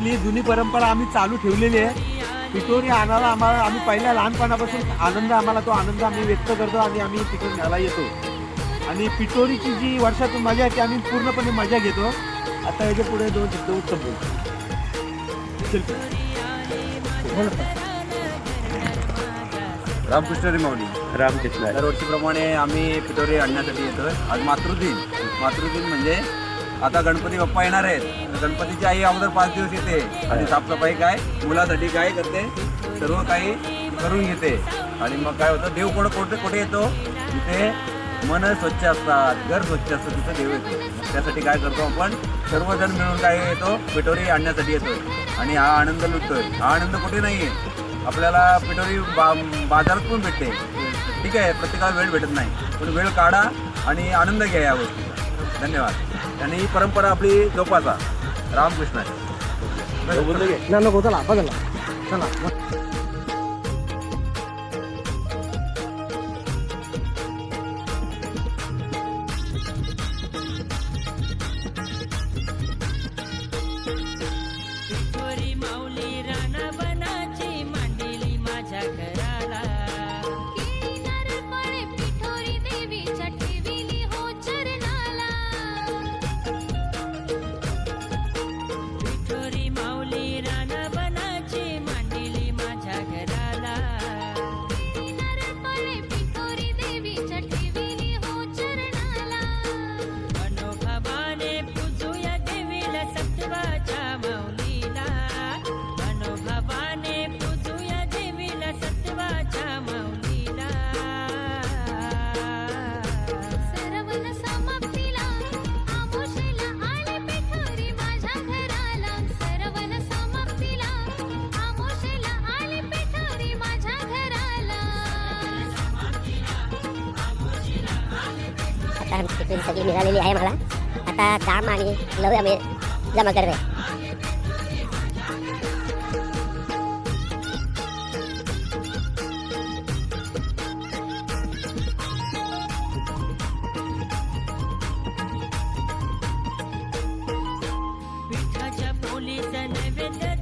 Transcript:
आपली जुनी परंपरा आम्ही चालू ठेवलेली आहे. पिठोरी आणायला आम्हाला आम्ही पहिल्या लहानपणापासून आनंद आम्हाला तो आनंद आम्ही व्यक्त करतो आणि आम्ही पिठोरी न्यायला येतो. आणि पिठोरीची जी वर्षातून मजा आहे ती आम्ही पूर्णपणे मजा घेतो. आता याच्यापुढे दोन शब्द उत्तम बोल शिल्पी. रामकृष्ण माऊली. रामकृष्ण. दरवर्षीप्रमाणे आम्ही पिठोरी आणण्यासाठी येतोय. आज मातृदिन. मातृदिन म्हणजे आता गणपती बाप्पा येणार आहेत. गणपतीची आई अगोदर पाच दिवस येते. आणि साफसफाई काय? मुलासाठी काय करते? सर्व काही करून घेते. आणि मग काय होतं? देव कोण कुठे कुठे येतो? तिथे मन स्वच्छ असतात. घर स्वच्छ असतं. तिथं देव येतो. त्यासाठी काय करतो आपण? सर्वजण मिळून काय येतो? पिठोरी आणण्यासाठी येतोय. आणि हा आनंद लुटतोय. हा आनंद कुठे नाही आहे आपल्याला पिठोरी बा बाजारात पण भेटते. ठीक आहे? प्रत्येकाला वेळ भेटत नाही. पण वेळ काढा आणि आनंद घ्या या गोष्टीचा धन्यवाद. आणि ही परंपरा आपली जोपासा. रामकृष्ण. नको चला बघा चला आता सिक्रेट सगळी मिळालेली आहे मला. आता काम आणि लवे आम्ही जमा करवे. पोलीस नैवेद्य